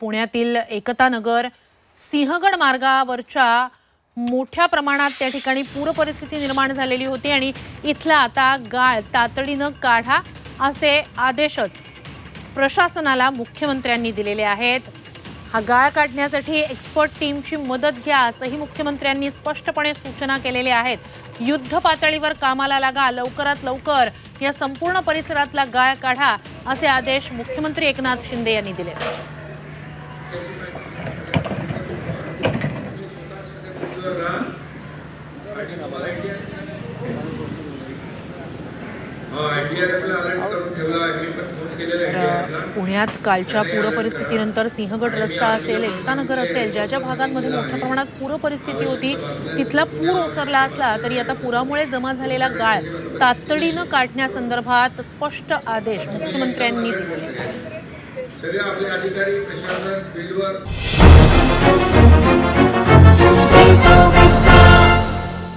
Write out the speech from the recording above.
पुण्यातील एकतानगर सिंहगड मार्गावरच्या मोठ्या प्रमाणात त्या ठिकाणी पूरपरिस्थिती निर्माण झालेली होती आणि इथला आता गाळ तातडीनं काढा असे आदेशच प्रशासनाला मुख्यमंत्र्यांनी दिलेले आहेत. हा गाळ काढण्यासाठी एक्सपर्ट टीमची मदत घ्या असंही मुख्यमंत्र्यांनी स्पष्टपणे सूचना केलेल्या आहेत. युद्ध पातळीवर कामाला लागा लवकरात लवकर या संपूर्ण परिसरातला गाळ काढा असे आदेश मुख्यमंत्री एकनाथ शिंदे यांनी दिले पुण्यात कालच्या पूर परिस्थितीनंतर सिंहगड रस्ता असेल एकतानगर असेल ज्या ज्या भागांमध्ये मोठ्या प्रमाणात पूर परिस्थिती होती तिथला पूर ओसरला असला तरी आता पुरामुळे जमा झालेला गाळ तातडीनं काढण्यासंदर्भात स्पष्ट आदेश मुख्यमंत्र्यांनी आहेत. सगळे आपले अधिकारी प्रशासन फील्डवर